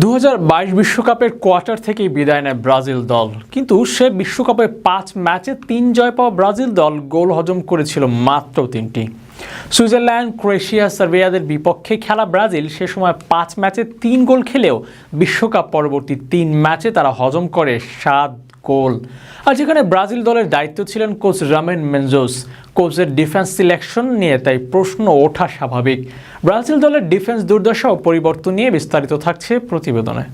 দু বিশ্বকাপের কোয়ার্টার থেকেই বিদায় নেয় ব্রাজিল দল। কিন্তু সে বিশ্বকাপে পাঁচ ম্যাচে তিন জয় পাওয়া ব্রাজিল দল গোল হজম করেছিল মাত্র তিনটি। সুইজারল্যান্ড, ক্রোয়েশিয়া, সার্বিয়াদের বিপক্ষে খেলা ব্রাজিল সে সময় পাঁচ ম্যাচে তিন গোল খেলেও বিশ্বকাপ পরবর্তী তিন ম্যাচে তারা হজম করে সাত গোল আর যেখানে ব্রাজিল দলের দায়িত্ব ছিলেন কোচ রামেন মেনজোস, কোচের ডিফেন্স সিলেকশন নিয়ে তাই প্রশ্ন ওঠা স্বাভাবিক। ব্রাজিল দলের ডিফেন্স দুর্দশা ও পরিবর্তন নিয়ে বিস্তারিত থাকছে প্রতিবেদনে।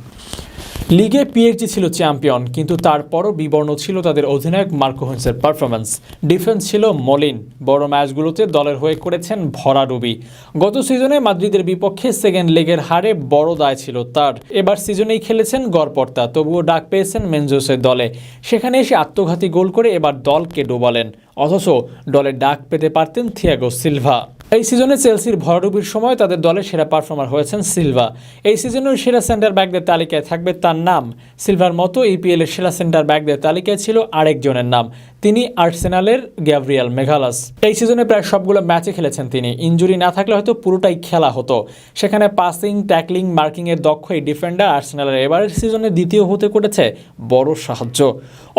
লিগে পিএইচডি ছিল চ্যাম্পিয়ন, কিন্তু তারপরও বিবর্ণ ছিল তাদের অধিনায়ক মার্কো পারফরমেন্স ডিফেন্স ছিল মলিন, বড় ম্যাচগুলোতে দলের হয়ে করেছেন ভরাডুবি গত সিজনে মাদ্রিদের বিপক্ষে সেকেন্ড লেগের হারে বড় দায় ছিল তার। এবার সিজনেই খেলেছেন গড়পর্তা তবুও ডাক পেয়েছেন মেনজোসের দলে। সেখানে এসে আত্মঘাতী গোল করে এবার দলকে ডোবালেন। অথচ দলে ডাক পেতে পারতেন থিয়াগো সিলভা। এই সিজনে চেলসির ভরডুবির সময় তাদের দলের সেরা পারফর্মার হয়েছেন সিলভা। এই সিজনের সেরা সেন্টার ব্যাকদের তালিকায় থাকবে তার নাম। সিলভার মতো ইপিএল এর সেরা সেন্টার ব্যাকদের তালিকায় ছিল আরেকজনের নাম। তিনি আর্সেনালের গ্যাব্রিয়াল মেঘালাস। এই সিজনে প্রায় সবগুলো ম্যাচে খেলেছেন তিনি। ইঞ্জুরি না থাকলে হয়তো পুরোটাই খেলা হতো। সেখানে পাসিং, ট্যাকলিং, মার্কিংয়ের দক্ষ এই ডিফেন্ডার আর্সেনালের এবারের সিজনে দ্বিতীয় হতে করেছে বড় সাহায্য।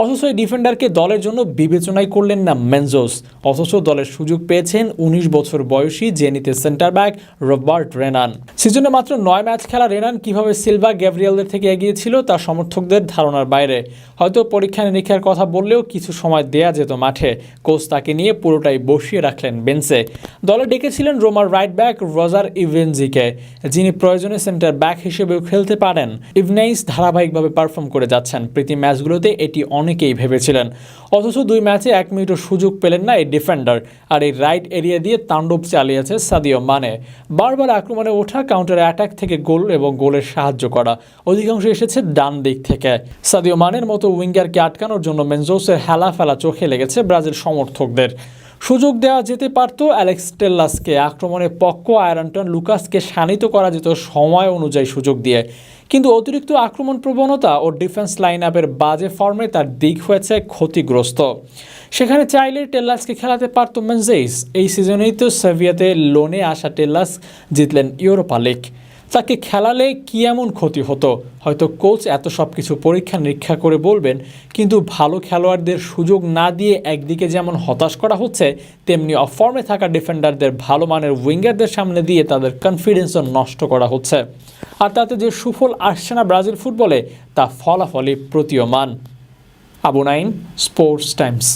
অথচ এই ডিফেন্ডারকে দলের জন্য বিবেচনাই করলেন না মেনজোস। অথচ দলের সুযোগ পেয়েছেন উনিশ বছর বয়সী জেনিতে সেন্টার ব্যাক রবার্ট রেনান। সিজনে মাত্র নয় ম্যাচ খেলা রেনান কীভাবে সিলভা গ্যাব্রিয়ালদের থেকে এগিয়েছিল তা সমর্থকদের ধারণার বাইরে। হয়তো পরীক্ষা নিরীক্ষার কথা বললেও কিছু সময় দেয়া যেত মাঠে। কোচ তাকে নিয়ে পুরোটাই বসিয়ে রাখলেন বেঞ্চে। দলে ডেকেছিলেন রোমার রাইট ব্যাক রজার ইভেনজিকে, যিনি প্রয়োজনে সেন্টার ব্যাক হিসেবেও খেলতে পারেন। ইভনাইস ধারাবাহিকভাবে পারফর্ম করে যাচ্ছেন। প্রীতি ম্যাচগুলোতে এটি অনেকেই ভেবেছিলেন। অথচ দুই ম্যাচে এক মিনিটও সুযোগ পেলেন না এই ডিফেন্ডার আর এই রাইট এরিয়া দিয়ে তাণ্ডব চালিয়েছে সাদিও মানে। বারবার আক্রমণে ওঠা কাউন্টার অ্যাটাক থেকে গোল এবং গোলের সাহায্য করা। অধিকাংশ এসেছে ডান দিক থেকে। সাদিও মানের মতো উইঙ্গারকে আটকানোর জন্য মেনজোসের হেলা ফেলা চোখে লেগেছে ব্রাজিল সমর্থকদের। সুযোগ দেওয়া যেতে পারত। অ্যালেক্স টেল্লাসকে আক্রমণে পক্ষ আয়রনটন লুকাসকে শানিত করা যেত সময় অনুযায়ী সুযোগ দিয়ে। কিন্তু অতিরিক্ত আক্রমণ প্রবণতা ও ডিফেন্স লাইন আপের বাজে ফর্মে তার দিক হয়েছে ক্ষতিগ্রস্ত। সেখানে চাইলে টেল্লাসকে খেলাতে পারত মেনজেইস। এই সিজনেই তো সেভিয়াতে লোনে আসা টেল্লাস জিতলেন ইউরোপা লিগ। তাকে খেলালে কি এমন ক্ষতি হতো? হয়তো কোচ এত সব কিছু পরীক্ষা নিরীক্ষা করে বলবেন, কিন্তু ভালো খেলোয়াড়দের সুযোগ না দিয়ে একদিকে যেমন হতাশ করা হচ্ছে, তেমনি অফর্মে থাকা ডিফেন্ডারদের ভালো মানের উইঙ্গারদের সামনে দিয়ে তাদের কনফিডেন্সও নষ্ট করা হচ্ছে। আর তাতে যে সুফল আসছে না ব্রাজিল ফুটবলে, তা ফলাফলই প্রতীয়মান। Abu nine sports Times